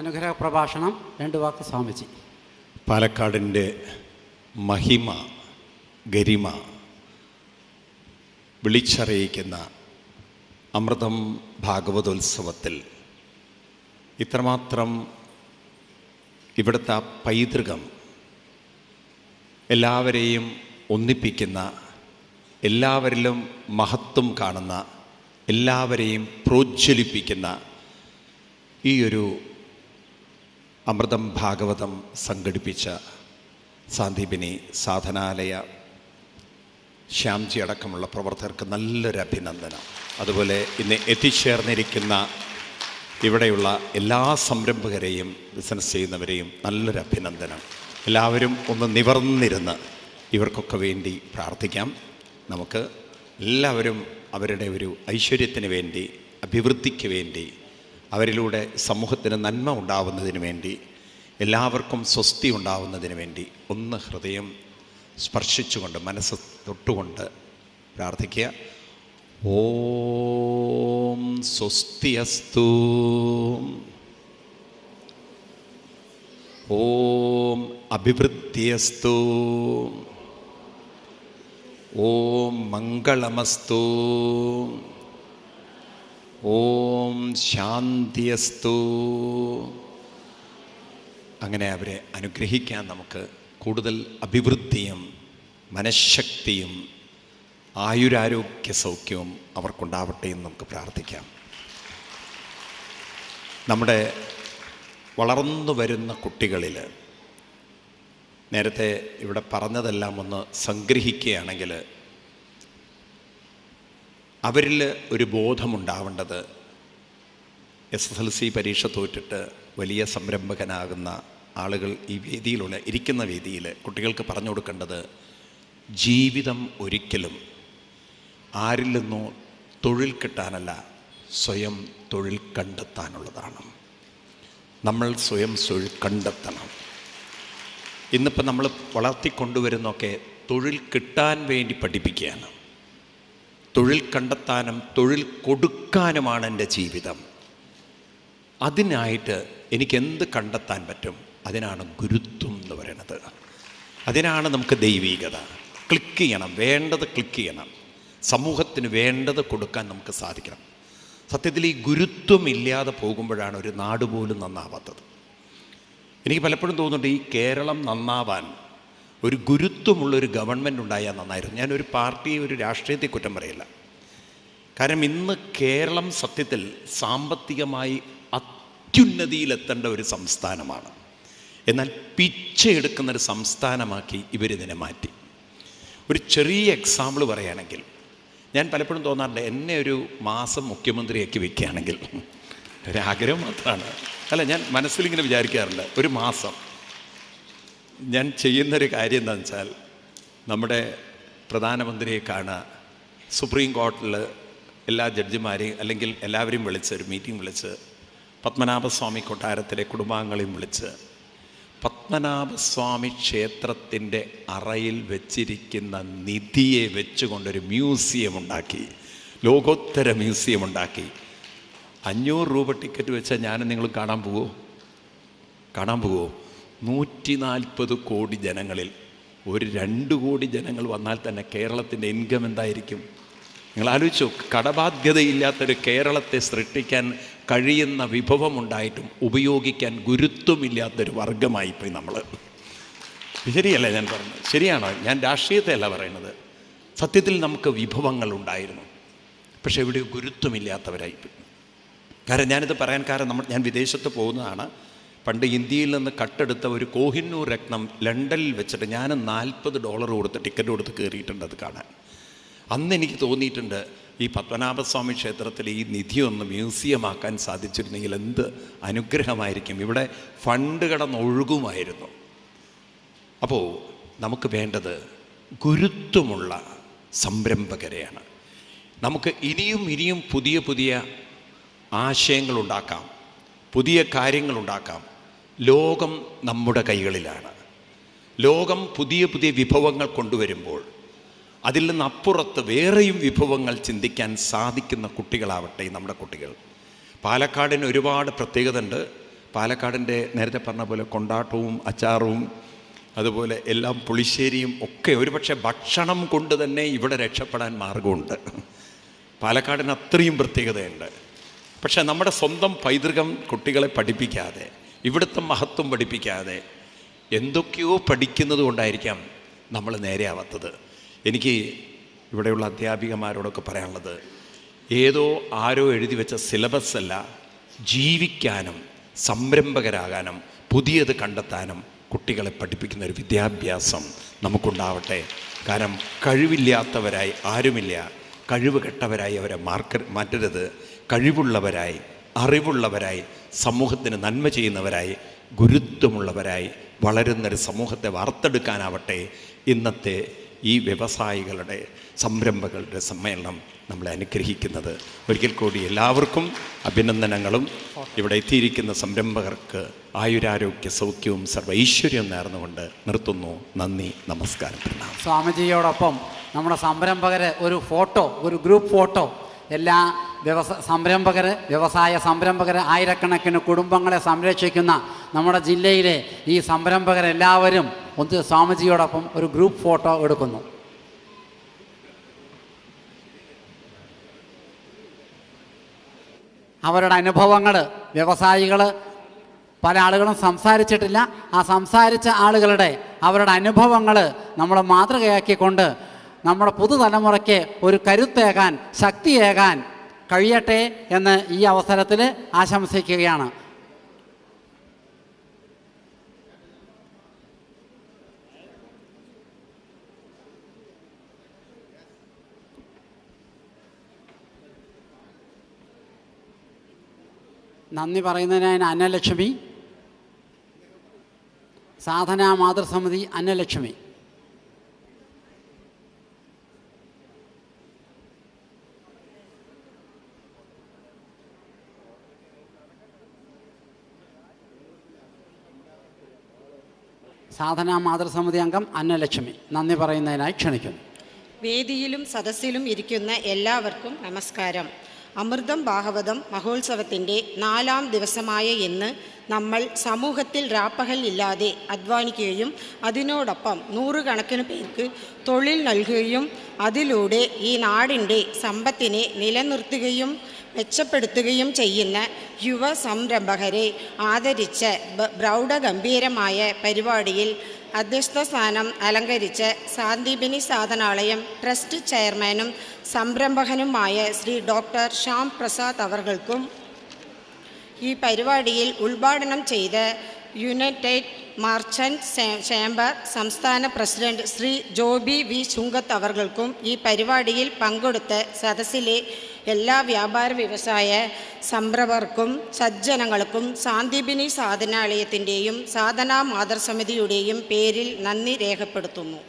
അനുഗ്രഹ പ്രഭാഷണം രണ്ട് വാക്ക് സ്വാമിജി. പാലക്കാടിന്റെ മഹിമ ഗരിമ വിളിച്ചറിയിക്കുന്ന അമൃതം ഭാഗവതോത്സവത്തിൽ ഇത്രമാത്രം ഇവിടുത്തെ പൈതൃകം എല്ലാവരെയും ഒന്നിപ്പിക്കുന്ന എല്ലാവരിലും മഹത്വം കാണുന്ന എല്ലാവരെയും പ്രോജ്വലിപ്പിക്കുന്ന ഈ ഒരു അമൃതം ഭാഗവതം സംഘടിപ്പിച്ച സാന്ദീപിനി സാധനാലയ ശ്യാംജി അടക്കമുള്ള പ്രവർത്തകർക്ക് നല്ലൊരു അഭിനന്ദനം. അതുപോലെ ഇന്ന് എത്തിച്ചേർന്നിരിക്കുന്ന ഇവിടെയുള്ള എല്ലാ സംരംഭകരെയും ബിസിനസ് ചെയ്യുന്നവരെയും നല്ലൊരു അഭിനന്ദനം. എല്ലാവരും ഒന്ന് നിവർന്നിരുന്ന് ഇവർക്കൊക്കെ വേണ്ടി പ്രാർത്ഥിക്കാം. നമുക്ക് എല്ലാവരും അവരുടെ ഒരു ഐശ്വര്യത്തിന് വേണ്ടി അഭിവൃദ്ധിക്ക് വേണ്ടി അവരിലൂടെ സമൂഹത്തിന് നന്മ ഉണ്ടാവുന്നതിന് വേണ്ടി എല്ലാവർക്കും സ്വസ്തി ഉണ്ടാവുന്നതിന് വേണ്ടി ഒന്ന് ഹൃദയം സ്പർശിച്ചുകൊണ്ട് മനസ്സ് തൊട്ടുകൊണ്ട് പ്രാർത്ഥിക്കുക. ഓം സ്വസ്തിയസ്തു ഓം അഭിവൃദ്ധിയസ്തു ഓം മംഗളമസ്തു. ഓം ശാന്തിയസ്തു. അങ്ങനെ അവരെ അനുഗ്രഹിക്കാൻ നമുക്ക് കൂടുതൽ അഭിവൃദ്ധിയും മനഃശക്തിയും ആയുരാരോഗ്യ സൗഖ്യവും അവർക്കുണ്ടാവട്ടെ എന്ന് നമുക്ക് പ്രാർത്ഥിക്കാം. നമ്മുടെ വളർന്നു വരുന്ന കുട്ടികളിൽ നേരത്തെ ഇവിടെ പറഞ്ഞതെല്ലാം ഒന്ന് സംഗ്രഹിക്കുകയാണെങ്കിൽ അവരിൽ ഒരു ബോധമുണ്ടാവേണ്ടത് എസ് എസ് എൽ സി പരീക്ഷ തോറ്റിട്ട് വലിയ സംരംഭകനാകുന്ന ആളുകൾ ഈ വേദിയിലുള്ള ഇരിക്കുന്ന വേദിയിൽ കുട്ടികൾക്ക് പറഞ്ഞു കൊടുക്കേണ്ടത് ജീവിതം ഒരിക്കലും ആരിൽ നിന്നോ തൊഴിൽ കിട്ടാനല്ല സ്വയം തൊഴിൽ കണ്ടെത്താനുള്ളതാണ്. നമ്മൾ സ്വയം തൊഴിൽ കണ്ടെത്തണം. ഇന്നിപ്പോൾ നമ്മൾ വളർത്തിക്കൊണ്ടുവരുന്നൊക്കെ തൊഴിൽ കിട്ടാൻ വേണ്ടി പഠിപ്പിക്കുകയാണ്. തൊഴിൽ കണ്ടെത്താനും തൊഴിൽ കൊടുക്കാനുമാണ് എന്റെ ജീവിതം. അതിനായിട്ട് എനിക്ക് എന്ത് കണ്ടെത്താൻ പറ്റും? അതിനാണ് ഗുരുത്വം എന്ന് പറയുന്നത്. അതിനാണ് നമുക്ക് ദൈവീകത. ക്ലിക്ക് ചെയ്യണം. വേണ്ടത് ക്ലിക്ക് ചെയ്യണം. സമൂഹത്തിന് വേണ്ടത് കൊടുക്കാൻ നമുക്ക് സാധിക്കണം. സത്യത്തിൽ ഈ ഗുരുത്വം ഇല്ലാതെ പോകുമ്പോഴാണ് ഒരു നാട് പോലും നന്നാവാത്തത്. എനിക്ക് പലപ്പോഴും തോന്നുന്നുണ്ട് ഈ കേരളം നന്നാവാൻ ഒരു ഗുരുത്വമുള്ളൊരു ഗവൺമെന്റ് ഉണ്ടായാൽ നന്നായിരുന്നു. ഞാനൊരു പാർട്ടി ഒരു രാഷ്ട്രീയത്തെ കുറ്റം പറയില്ല. കാരണം ഇന്ന് കേരളം സത്യത്തിൽ സാമ്പത്തികമായി അത്യുന്നതിയിലെത്തേണ്ട ഒരു സംസ്ഥാനമാണ്. എന്നാൽ പിച്ചയെടുക്കുന്ന ഒരു സംസ്ഥാനമാക്കി ഇവരിതിനെ മാറ്റി. ഒരു ചെറിയ എക്സാമ്പിൾ പറയുകയാണെങ്കിൽ ഞാൻ പലപ്പോഴും തോന്നാറുണ്ട് എന്നെ ഒരു മാസം മുഖ്യമന്ത്രിയാക്കി വെക്കുകയാണെങ്കിൽ ഒരാഗ്രഹം മാത്രമാണ്. അല്ല ഞാൻ മനസ്സിലിങ്ങനെ വിചാരിക്കാറുണ്ട് ഒരു മാസം. ഞാൻ ചെയ്യുന്നൊരു കാര്യം എന്താണെന്ന് വെച്ചാൽ നമ്മുടെ പ്രധാനമന്ത്രിയെ കാണുക സുപ്രീം കോർട്ടിൽ എല്ലാ ജഡ്ജിമാരെയും അല്ലെങ്കിൽ എല്ലാവരെയും വിളിച്ച് ഒരു മീറ്റിംഗ് വിളിച്ച് പത്മനാഭസ്വാമി കൊട്ടാരത്തിലെ കുടുംബാംഗങ്ങളെയും വിളിച്ച് പത്മനാഭസ്വാമി ക്ഷേത്രത്തിന്റെ അറയിൽ വെച്ചിരിക്കുന്ന നിധിയെ വെച്ചുകൊണ്ടൊരു മ്യൂസിയം ഉണ്ടാക്കി. ലോകോത്തര മ്യൂസിയം ഉണ്ടാക്കി. അഞ്ഞൂറ് രൂപ ടിക്കറ്റ് വെച്ചാൽ ഞാനും നിങ്ങൾ കാണാൻ പോവോ? കാണാൻ പോവോ? നൂറ്റി നാൽപ്പത് കോടി ജനങ്ങളിൽ ഒരു രണ്ട് കോടി ജനങ്ങൾ വന്നാൽ തന്നെ കേരളത്തിന്റെ ഇൻകം എന്തായിരിക്കും? നിങ്ങൾ ആലോചിച്ചു കടബാധ്യതയില്ലാത്തൊരു കേരളത്തെ സൃഷ്ടിക്കാൻ കഴിയുന്ന വിഭവമുണ്ടായിട്ടും ഉപയോഗിക്കാൻ ഗുരുത്വമില്ലാത്തൊരു വർഗമായിപ്പോയി നമ്മൾ. ശരിയല്ലേ ഞാൻ പറഞ്ഞത്? ശരിയാണോ. ഞാൻ രാഷ്ട്രീയത്തെ അല്ല പറയുന്നത്. സത്യത്തിൽ നമുക്ക് വിഭവങ്ങൾ ഉണ്ടായിരുന്നു. പക്ഷെ എവിടെയോ ഗുരുത്വമില്ലാത്തവരായിപ്പോയി. കാരണം ഞാനിത് പറയാൻ കാരണം നമ്മൾ ഞാൻ വിദേശത്ത് പോകുന്നതാണ്. പണ്ട് ഇന്ത്യയിൽ നിന്ന് കട്ടെടുത്ത ഒരു കോഹിന്നൂർ രത്നം ലണ്ടനിൽ വെച്ചിട്ട് ഞാൻ നാൽപ്പത് ഡോളർ കൊടുത്ത് ടിക്കറ്റ് കൊടുത്ത് കയറിയിട്ടുണ്ട് അത് കാണാൻ. അന്ന് എനിക്ക് തോന്നിയിട്ടുണ്ട് ഈ പത്മനാഭസ്വാമി ക്ഷേത്രത്തിൽ ഈ നിധി ഒന്ന് മ്യൂസിയമാക്കാൻ സാധിച്ചിരുന്നെങ്കിൽ എന്ത് അനുഗ്രഹമായിരിക്കും. ഇവിടെ ഫണ്ട് കടന്നൊഴുകുമായിരുന്നു. അപ്പോൾ നമുക്ക് വേണ്ടത് ഗുരുത്വമുള്ള സംരംഭകരെയാണ്. നമുക്ക് ഇനിയും ഇനിയും പുതിയ പുതിയ ആശയങ്ങളുണ്ടാക്കാം പുതിയ കാര്യങ്ങളുണ്ടാക്കാം. ലോകം നമ്മുടെ കൈകളിലാണ്. ലോകം പുതിയ പുതിയ വിഭവങ്ങൾ കൊണ്ടുവരുമ്പോൾ അതിൽ നിന്ന് അപ്പുറത്ത് വേറെയും വിഭവങ്ങൾ ചിന്തിക്കാൻ സാധിക്കുന്ന കുട്ടികളാവട്ടെ നമ്മുടെ കുട്ടികൾ. പാലക്കാടിന് ഒരുപാട് പ്രത്യേകത ഉണ്ട് പാലക്കാടിന്റെ നേരത്തെ പറഞ്ഞ പോലെ കൊണ്ടാട്ടവും അച്ചാറും അതുപോലെ എല്ലാം പുളിശ്ശേരിയും ഒക്കെ ഒരുപക്ഷെ ഭക്ഷണം കൊണ്ട് തന്നെ ഇവിടെ രക്ഷപ്പെടാൻ മാർഗമുണ്ട് പാലക്കാടിന് അത്രയും പ്രത്യേകതയുണ്ട്. പക്ഷേ നമ്മുടെ സ്വന്തം പൈതൃകം കുട്ടികളെ പഠിപ്പിക്കാതെ ഇവിടുത്തെ മഹത്വം പഠിപ്പിക്കാതെ എന്തൊക്കെയോ പഠിക്കുന്നത് കൊണ്ടായിരിക്കാം നമ്മൾ നേരെയാവാത്തത് എനിക്ക് ഇവിടെയുള്ള അധ്യാപികമാരോടൊക്കെ പറയാനുള്ളത് ഏതോ ആരോ എഴുതി വെച്ച സിലബസ് അല്ല ജീവിക്കാനും സംരംഭകരാകാനും പുതിയത് കണ്ടെത്താനും കുട്ടികളെ പഠിപ്പിക്കുന്ന ഒരു വിദ്യാഭ്യാസം നമുക്കുണ്ടാവട്ടെ. കാരണം കഴിവില്ലാത്തവരായി ആരുമില്ല. കഴിവ് കെട്ടവരായി അവരെ മാർക്ക മാറ്റരുത്. കഴിവുള്ളവരായി അറിവുള്ളവരായി സമൂഹത്തിന് നന്മ ചെയ്യുന്നവരായി ഗുരുത്വമുള്ളവരായി വളരുന്നൊരു സമൂഹത്തെ വാർത്തെടുക്കാനാവട്ടെ ഇന്നത്തെ ഈ വ്യവസായികളുടെ സംരംഭങ്ങളുടെ സമ്മേളനം നമ്മളെ അനുഗ്രഹിക്കുന്നത്. ഒരിക്കൽ കൂടി എല്ലാവർക്കും അഭിനന്ദനങ്ങളും. ഇവിടെ എത്തിയിരിക്കുന്ന സംരംഭകർക്ക് ആയുരാരോഗ്യ സൗഖ്യവും സർവൈശ്വര്യവും നേർന്നുകൊണ്ട് നിർത്തുന്നു. നന്ദി നമസ്കാരം സ്വാമിജിയോടൊപ്പം നമ്മുടെ സംരംഭകരെ ഒരു ഫോട്ടോ ഒരു ഗ്രൂപ്പ് ഫോട്ടോ എല്ലാ വ്യവസായ സംരംഭകർ വ്യവസായ സംരംഭകർ ആയിരക്കണക്കിന് കുടുംബങ്ങളെ സംരക്ഷിക്കുന്ന നമ്മുടെ ജില്ലയിലെ ഈ സംരംഭകരെല്ലാവരും ഒന്ന് സ്വാമിജിയോടൊപ്പം ഒരു ഗ്രൂപ്പ് ഫോട്ടോ എടുക്കുന്നു. അവരുടെ അനുഭവങ്ങൾ വ്യവസായികൾ പല ആളുകളും സംസാരിച്ചിട്ടില്ല. ആ സംസാരിച്ച ആളുകളുടെ അവരുടെ അനുഭവങ്ങൾ നമ്മൾ മാതൃകയാക്കിക്കൊണ്ട് നമ്മുടെ പുതുതലമുറയ്ക്ക് ഒരു കരുത്തേകാൻ ശക്തിയേകാൻ കഴിയട്ടെ എന്ന് ഈ അവസരത്തിൽ ആശംസിക്കുകയാണ്. നന്ദി പറയുന്നതിനായി അന്നലക്ഷ്മി. സാധന മാതൃസമിതി അന്നലക്ഷ്മി. സാധന മാതൃസമിതി അംഗം അന്നലക്ഷ്മി. നന്ദി പറയുന്നതിനായി ക്ഷണിക്കുന്നു. വേദിയിലും സദസ്സിലും ഇരിക്കുന്ന എല്ലാവർക്കും നമസ്കാരം. അമൃതം ഭാഗവതം മഹോത്സവത്തിന്റെ നാലാം ദിവസമായ ഇന്ന് നമ്മൾ സമൂഹത്തിൽ രാപ്പകൽ ഇല്ലാതെ അധ്വാനിക്കുകയും അതിനോടൊപ്പം നൂറുകണക്കിന് പേർക്ക് തൊഴിൽ നൽകുകയും അതിലൂടെ ഈ നാടിന്റെ സമ്പത്തിനെ നിലനിർത്തുകയും മെച്ചപ്പെടുത്തുകയും ചെയ്യുന്ന യുവ സംരംഭകരെ ആദരിച്ച് ബ- പ്രൗഢഗംഭീരമായ പരിപാടിയിൽ അധ്യക്ഷ സ്ഥാനം അലങ്കരിച്ച് സാന്ദീപിനി സാധനാലയം ട്രസ്റ്റ് ചെയർമാനും സംരംഭകനുമായ ശ്രീ ഡോക്ടർ ശ്യാം പ്രസാദ് അവർക്കും ഈ പരിപാടിയിൽ ഉദ്ഘാടനം ചെയ്ത് യുണൈറ്റഡ് മാർച്ചന്റ് ചേംബർ സംസ്ഥാന പ്രസിഡന്റ് ശ്രീ ജോബി വി ചുങ്കത്ത് അവർക്കും ഈ പരിപാടിയിൽ പങ്കെടുത്ത് സദസ്സിലെ എല്ലാ വ്യാപാര വ്യവസായ സംരംഭകർക്കും സജ്ജനങ്ങൾക്കും സാന്ദീപിനി സാധനാലയത്തിന്റെയും സാധനാ മാതൃസമിതിയുടെയും പേരിൽ നന്ദി രേഖപ്പെടുത്തുന്നു.